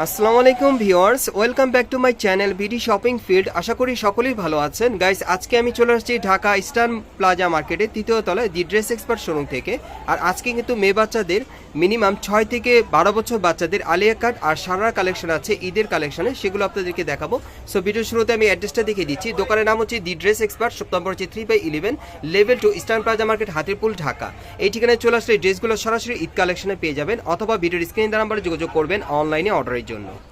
আসসালামু আলাইকুম viewers, welcome back to my channel BD shopping field. আশা করি সকলেই ভালো আছেন। গাইস, আজকে আমি চলে আসছি ঢাকা ইস্টার্ন প্লাজা মার্কেটে তৃতীয় তলায় দি ড্রেস এক্সপার্ট শোরুম থেকে। আর আজকে কিন্তু মেয়ে বাচ্চাদের মিনিমাম ছয় থেকে বারো বছর বাচ্চাদের আলিয়া কাট আর সারা কালেকশন আছে, ঈদের কালেকশনে, সেগুলো আপনাদেরকে দেখাবো। সো ভিডিও শুরুতে আমি অ্যাড্রেসটা দেখে দিচ্ছি। দোকানের নাম হচ্ছে দি ড্রেস এক্সপার্ট সপ্তাহ নম্বর হচ্ছে three by eleven level two Eastern Plaza market, Hatirpool, Dhaka. এই ঠিকানায় চলে আসলে ড্রেসগুলো সরাসরি ঈদ কালেকশনে পেয়ে যাবেন, অথবা ভিডিওর স্ক্রিন নাম্বারে যোগাযোগ করবেন অনলাইনে অর্ডারের জন্য।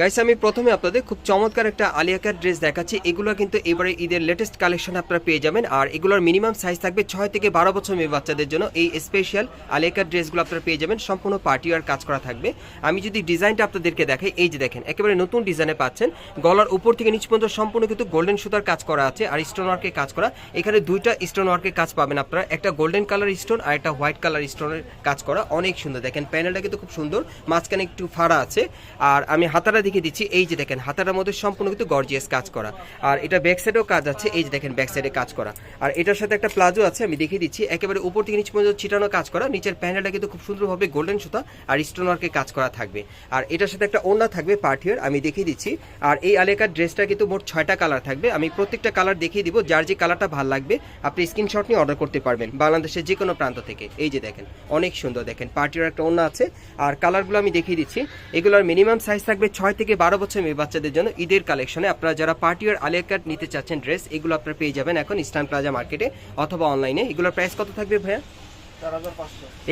গাইস আমি প্রথমে আপনাদের খুব চমৎকার একটা আলিয়াকার ড্রেস দেখাচ্ছি। এগুলো কিন্তু এবারে ঈদের লেটেস্ট কালেকশন আপনারা পেয়ে যাবেন। আর এগুলোর মিনিমাম সাইজ থাকবে ছয় থেকে বারো বছর মেয়ে বাচ্চাদের জন্য। এই স্পেশাল আলিয়াকার ড্রেসগুলো আপনারা পেয়ে যাবেন। সম্পূর্ণ পার্টি আর কাজ করা থাকবে। আমি যদি ডিজাইনটা আপনাদেরকে দেখাই, এই যে দেখেন, একেবারে নতুন ডিজাইনে পাচ্ছেন। গলার উপর থেকে নিচ পর্যন্ত সম্পূর্ণ কিন্তু গোল্ডেন সুতার কাজ করা আছে আর স্টোন ওয়ার্কের কাজ করা। এখানে দুইটা স্টোন ওয়ার্কের কাজ পাবেন আপনারা। একটা গোল্ডেন কালার স্টোন আর একটা হোয়াইট কালার স্টোনের কাজ করা। অনেক সুন্দর। দেখেন প্যানেলটা কিন্তু খুব সুন্দর। মাঝখানে একটু ফাড়া আছে। আর আমি হাতাটা দেখে দিচ্ছি, এই যে দেখেন হাতাটার মধ্যে সম্পূর্ণ কিন্তু গর্জিয়াস কাজ করা। আর এটা ব্যাক সাইডেও কাজ আছে, এই যে দেখেন ব্যাক সাইডে কাজ করা। আর এটার সাথে একটা প্লাজো আছে, আমি দেখিয়ে দিচ্ছি, একেবারে উপর থেকে নিচ পর্যন্ত ছিটানো কাজ করা। নিচের প্যানেলটা কিন্তু খুব সুন্দরভাবে গোল্ডেন সুতা আর স্টোন ওয়ার্কের কাজ করা থাকবে। আর এটার সাথে একটা ওড়না থাকবে পার্টিয়ার আমি দেখিয়ে দিচ্ছি। আর এই আলেকার ড্রেসটা কিন্তু মোট ছয়টা কালার থাকবে। আমি প্রত্যেকটা কালার দেখিয়ে দিব, যার যে কালারটা ভালো লাগবে, আপনি স্ক্রিনশট নিয়ে অর্ডার করতে পারবেন, বাংলাদেশের যে কোনো প্রান্ত থেকে। এই যে দেখেন, অনেক সুন্দর দেখেন পার্টির একটা ওড়না আছে। আর কালারগুলো আমি দেখিয়ে দিচ্ছি, এগুলোর মিনিমাম সাইজ থাকবে ছয় থেকে বারো বছর মেয়ে বাচ্চাদের জন্য ঈদের কালেকশনে আপনারা যারা পার্টি আর আলিয়া কাট নিতে চাচ্ছেন ড্রেস এগুলো আপনারা পেয়ে যাবেন এখন ইস্টার্ন প্লাজা মার্কেটে অথবা অনলাইনে। এগুলোর প্রাইস কত থাকবে ভাইয়া?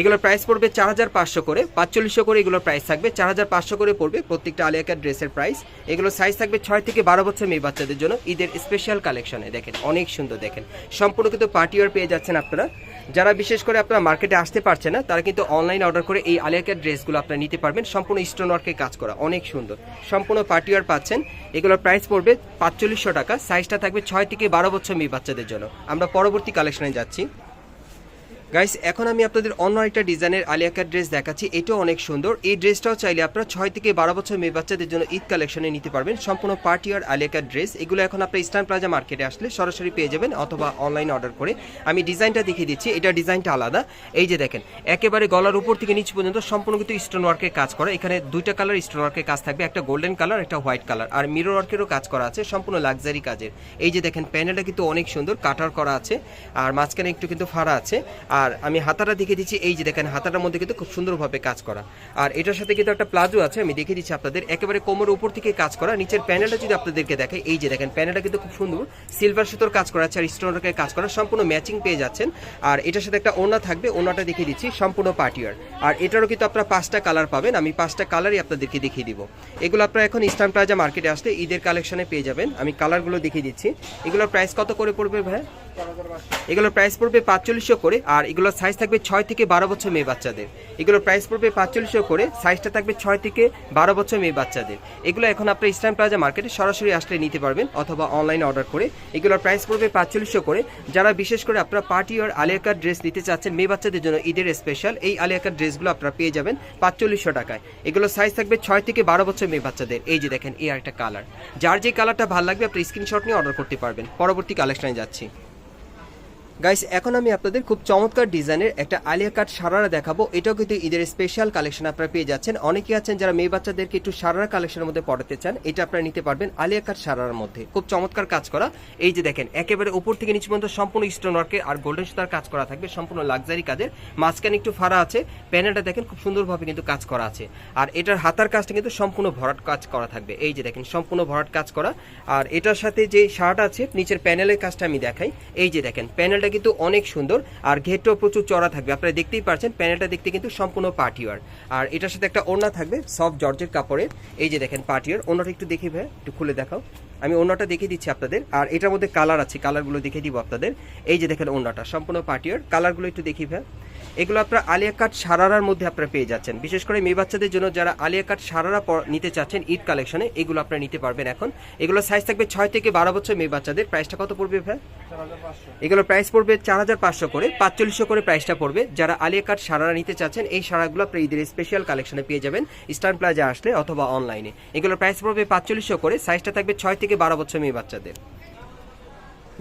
এগুলোর প্রাইস পড়বে চার হাজার পাঁচশো করে পাঁচচল্লিশশো করে এগুলোর প্রাইস থাকবে চার হাজার পাঁচশো করে পড়বে প্রত্যেকটা আলিয়াকার ড্রেসের প্রাইস এগুলো সাইজ থাকবে ছয় থেকে বারো বছর মেয়ে বাচ্চাদের জন্য ঈদের স্পেশাল কালেকশনে দেখেন অনেক সুন্দর দেখেন। সম্পূর্ণ কিন্তু পার্টি ওয়ার পেয়ে যাচ্ছেন আপনারা। যারা বিশেষ করে আপনারা মার্কেটে আসতে পারছে না, তারা কিন্তু অনলাইন অর্ডার করে এই আলিয়াকার ড্রেসগুলো আপনারা নিতে পারবেন। সম্পূর্ণ স্টোন কাজ করা, অনেক সুন্দর। সম্পূর্ণ পার্টিওয়ার পাচ্ছেন। এগুলোর প্রাইস পড়বে পাঁচচল্লিশশো টাকা সাইজটা থাকবে ছয় থেকে বারো বছর মেয়ে বাচ্চাদের জন্য। আমরা পরবর্তী কালেকশনে যাচ্ছি। গাইস এখন আমি আপনাদের অন্য একটা ডিজাইনের আলিয়াকার ড্রেস দেখাচ্ছি। এটাও অনেক সুন্দর। এই ড্রেসটাও চাইলে আপনারা ছয় থেকে বারো বছর মেয়ে বাচ্চাদের জন্য ঈদ কালেকশনে নিতে পারবেন। সম্পূর্ণ পার্টি আর আলিয়াকার ড্রেস এগুলো এখন আপনার ইস্টার্ন প্লাজা মার্কেটে আসলে সরাসরি পেয়ে যাবেন অথবা অনলাইন অর্ডার করে। আমি ডিজাইনটা দেখিয়ে দিচ্ছি। এটা ডিজাইনটা আলাদা। এই যে দেখেন, একেবারে গলার উপর থেকে নিচ পর্যন্ত সম্পূর্ণ কিন্তু স্টোন ওয়ার্কের কাজ করা। এখানে দুইটা কালার স্টোন ওয়ার্কের কাজ থাকবে। একটা গোল্ডেন কালার একটা হোয়াইট কালার আর মিরর ওয়ার্কেরও কাজ করা আছে, সম্পূর্ণ লাক্সারি কাজের। এই যে দেখেন প্যানেলটা কিন্তু অনেক সুন্দর। কাটার করা আছে। আর মাঝখানে একটু কিন্তু ফাড়া আছে। আর আমি হাতাটা দেখিয়ে দিচ্ছি, এই যে দেখেন, হাতাটার মধ্যে কিন্তু খুব সুন্দরভাবে কাজ করা। আর এটার সাথে কিন্তু একটা প্লাজো আছে, আমি দেখিয়ে দিচ্ছি আপনাদের। একেবারে কোমর উপর থেকে কাজ করা। নিচের প্যানেলটা যদি আপনাদেরকে দেখে, এই যে দেখেন, প্যানেলটা কিন্তু খুব সুন্দর। সিলভার সুতোর কাজ করা আছে আর স্টোনের কাজ করা। সম্পূর্ণ ম্যাচিং পেয়ে যাচ্ছেন। আর এটার সাথে একটা ওনা থাকবে ওনাটা দেখিয়ে দিচ্ছি, সম্পূর্ণ পার্টিয়ার আর এটারও কিন্তু আপনারা পাঁচটা কালার পাবেন, আমি পাঁচটা কালারই আপনাদেরকে দেখিয়ে দিব। এগুলো আপনারা এখন ইস্টার্ন প্লাজা মার্কেটে আসলে ঈদের কালেকশনে পেয়ে যাবেন। আমি কালারগুলো দেখিয়ে দিচ্ছি। এগুলোর প্রাইস কত করে পড়বে ভাই? এগুলোর প্রাইস পড়বে পাঁচচল্লিশশো করে। আর এগুলোর সাইজ থাকবে ছয় থেকে বারো বছর মেয়ে বাচ্চাদের। এগুলোর প্রাইস পড়বে পাঁচচল্লিশশো করে সাইজটা থাকবে ছয় থেকে বারো বছর মেয়ে বাচ্চাদের। এগুলো এখন আপনার ইস্টার্ন প্লাজা মার্কেটে সরাসরি আসলে নিতে পারবেন অথবা অনলাইন অর্ডার করে। এগুলোর প্রাইস পড়বে পাঁচচল্লিশশো করে যারা বিশেষ করে আপনারা পার্টি আর আলিয়াকার ড্রেস নিতে চাচ্ছেন মেয়ে বাচ্চাদের জন্য ঈদের স্পেশাল এই আলিয়াকার ড্রেসগুলো আপনারা পেয়ে যাবেন পাঁচচল্লিশশো টাকায়। এগুলো সাইজ থাকবে ছয় থেকে বারো বছর মেয়ে বাচ্চাদের। এই যে দেখেন, এই একটা কালার যার যে কালারটা ভালো লাগবে, আপনি স্ক্রিনশট নিয়ে অর্ডার করতে পারবেন। পরবর্তী কালেকশনে যাচ্ছি। গাইস এখন আমি আপনাদের খুব চমৎকার ডিজাইনের একটা আলিয়া কাট সারারা দেখাবো। এটাও কিন্তু ঈদের স্পেশাল কালেকশন আপনারা পেয়ে যাচ্ছেন। অনেকে আছেন যারা মেয়ে বাচ্চাদেরকে একটু সারারা কালেকশনের মধ্যে পড়াতে চান, এটা আপনারা নিতে পারবেন আলিয়া কাট সারার মধ্যে। খুব চমৎকার কাজ করা। এই যে দেখেন, একেবারে উপর থেকে নিচ পর্যন্ত সম্পূর্ণ স্টোন ওয়ার্কে আর গোল্ডেন সুতার কাজ করা থাকবে, সম্পূর্ণ লাক্সারি কাজের। মাঝখানে একটু ফাড়া আছে প্যানেলটা দেখেন খুব সুন্দরভাবে কিন্তু কাজ করা আছে। আর এটার হাতার কাজটা কিন্তু সম্পূর্ণ ভরাট কাজ করা থাকবে। এই যে দেখেন, সম্পূর্ণ ভরাট কাজ করা। আর এটার সাথে যে শার্ট আছে, নিচের প্যানেলের কাজটা আমি দেখাই। এই যে দেখেন প্যানেলটা কিন্তু অনেক সুন্দর। আর ঘেরটাও প্রচুর চড়া থাকবে। আপনারা দেখতেই পারছেন, প্যানেলটা দেখতে কিন্তু সম্পূর্ণ পার্টিওয়ার আর এটার সাথে একটা ওড়না থাকবে, সফট জর্জের কাপড়ের। এই যে দেখেন পার্টিওয়ার ওড়নাটা একটু দেখি ভাই, একটু খুলে দেখাও। আমি ওড়নাটা দেখিয়ে দিচ্ছি আপনাদের। আর এটার মধ্যে কালার আছে, কালারগুলো দেখে দিব আপনাদের। এই যে দেখেন ওড়নাটা, সম্পূর্ণ পার্টিওয়ার কালারগুলো একটু দেখি ভাই। এগুলো আপনারা আলিয়া কাট সারারার মধ্যে আপনারা পেয়ে যাচ্ছেন। বিশেষ করে মেয়ে বাচ্চাদের জন্য যারা আলিয়া কাট সারারা নিতে চাচ্ছেন, ঈদ কালেকশনে, এগুলো আপনারা নিতে পারবেন এখন। এগুলো সাইজ থাকবে ছয় থেকে বারো বছর মেয়ে বাচ্চাদের। প্রাইসটা কত পড়বে ভাই? এগুলো প্রাইস পড়বে চার হাজার পাঁচশো করে, পাঁচচল্লিশশো করে প্রাইসটা পড়বে। যারা আলিয়া কাট সারারা নিতে চাচ্ছেন, এই সারাগুলো আপনার ঈদের স্পেশাল কালেকশনে পেয়ে যাবেন। স্টার প্লাজা আসলে অথবা অনলাইনে এগুলোর প্রাইস পড়বে পাঁচচল্লিশশো করে সাইজটা থাকবে ছয় থেকে বারো বছর মেয়ে বাচ্চাদের।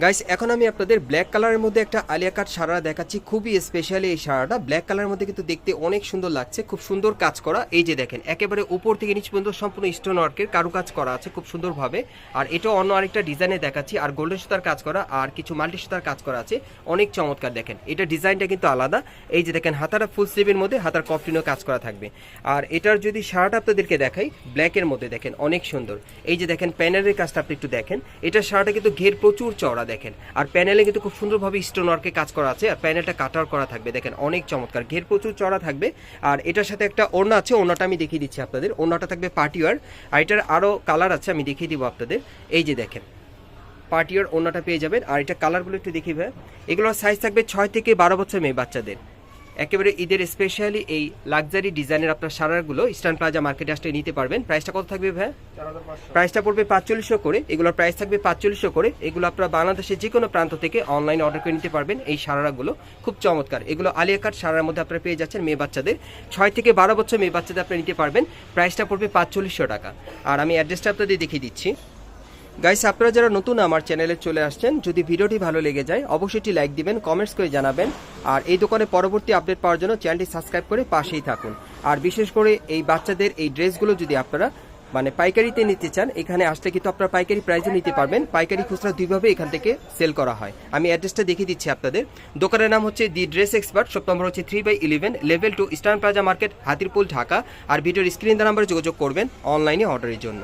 গাইস এখন আমি আপনাদের ব্ল্যাক কালারের মধ্যে একটা আলিয়া কাট সারা দেখাচ্ছি। খুবই স্পেশালি এই সারাটা ব্ল্যাক কালারের মধ্যে কিন্তু দেখতে অনেক সুন্দর লাগছে। খুব সুন্দর কাজ করা। এই যে দেখেন, একেবারে উপর থেকে নিচ পর্যন্ত সম্পূর্ণ স্টোন ওয়ার্কের কারুকাজ করা আছে খুব সুন্দরভাবে। আর এটা অন্য আরেকটা ডিজাইনে দেখাচ্ছি। আর গোল্ডেন সুতার কাজ করা, আর কিছু মাল্টি সুতার কাজ করা আছে। অনেক চমৎকার দেখেন। এটা ডিজাইনটা কিন্তু আলাদা। এই যে দেখেন হাতারা ফুল স্লিভের মধ্যে, হাতার কফটিনও কাজ করা থাকবে। আর এটার যদি শার্ট আপনাদেরকে দেখাই ব্ল্যাকের মধ্যে দেখেন, অনেক সুন্দর। এই যে দেখেন প্যানেলের কাজটা আপনি একটু দেখেন। এটার শার্টে কিন্তু ঘের প্রচুর চওড়া দেখেন। আর প্যানেলে কিন্তু খুব সুন্দরভাবে স্টোন ওয়ার্কে কাজ করা আছে, আর প্যানেলটা কাটার করা থাকবে। দেখেন, অনেক চমৎকার। ঘের প্রচুর চড়া থাকবে। আর এটার সাথে একটা ওড়না আছে, ওড়নাটা আমি দেখিয়ে দিচ্ছি আপনাদের। ওড়নাটা থাকবে পার্টিওয়ার আর এটার আরও কালার আছে, আমি দেখিয়ে দিব আপনাদের। এই যে দেখেন পার্টিওর ওড়নাটা পেয়ে যাবেন। আর এটা কালারগুলো একটু দেখি ভাই। এগুলোর সাইজ থাকবে ছয় থেকে বারো বছর মেয়ে বাচ্চাদের। একেবারে ঈদের স্পেশালি এই লাক্সারি ডিজাইনের আপনার সারারগুলো ইস্টার্ন প্লাজা মার্কেটে আসলে নিতে পারবেন। প্রাইসটা কত থাকবে ভাই? প্রাইসটা পড়বে পাঁচচল্লিশশো করে। এগুলোর প্রাইস থাকবে পাঁচচল্লিশশো করে। এগুলো আপনারা বাংলাদেশের যে কোনো প্রান্ত থেকে অনলাইন অর্ডার করে নিতে পারবেন এই সারারাগুলো খুব চমৎকার। এগুলো আলিয়া কাট সারার মধ্যে আপনারা পেয়ে যাচ্ছেন মেয়ে বাচ্চাদের। ছয় থেকে বারো বছর মেয়ে বাচ্চাদের আপনারা নিতে পারবেন। প্রাইসটা পড়বে পাঁচচল্লিশশো টাকা। আর আমি অ্যাড্রেসটা আপনাদের দেখিয়ে দিচ্ছি। গাইস আপনারা যারা নতুন আমার চ্যানেলে চলে আসছেন, যদি ভিডিওটি ভালো লেগে যায়, অবশ্যই লাইক দিবেন কমেন্টস করে জানাবেন। আর এই দোকানে পরবর্তী আপডেট পাওয়ার জন্য চ্যানেলটি সাবস্ক্রাইব করে পাশেই থাকুন। আর বিশেষ করে এই বাচ্চাদের এই ড্রেসগুলো যদি আপনারা মানে পাইকারিতে নিতে চান, এখানে আসলে কিন্তু আপনারা পাইকারি প্রাইসে নিতে পারবেন। পাইকারি খুচরা দুইভাবে এখান থেকে সেল করা হয়। আমি অ্যাড্রেসটা দেখিয়ে দিচ্ছি আপনাদের। দোকানের নাম হচ্ছে দি ড্রেস এক্সপার্ট শপ নম্বর হচ্ছে three by eleven level two Eastern Plaza market Hatirpool, Dhaka. আর ভিডিওর স্ক্রিন নাম্বারে যোগাযোগ করবেন অনলাইনে অর্ডারের জন্য।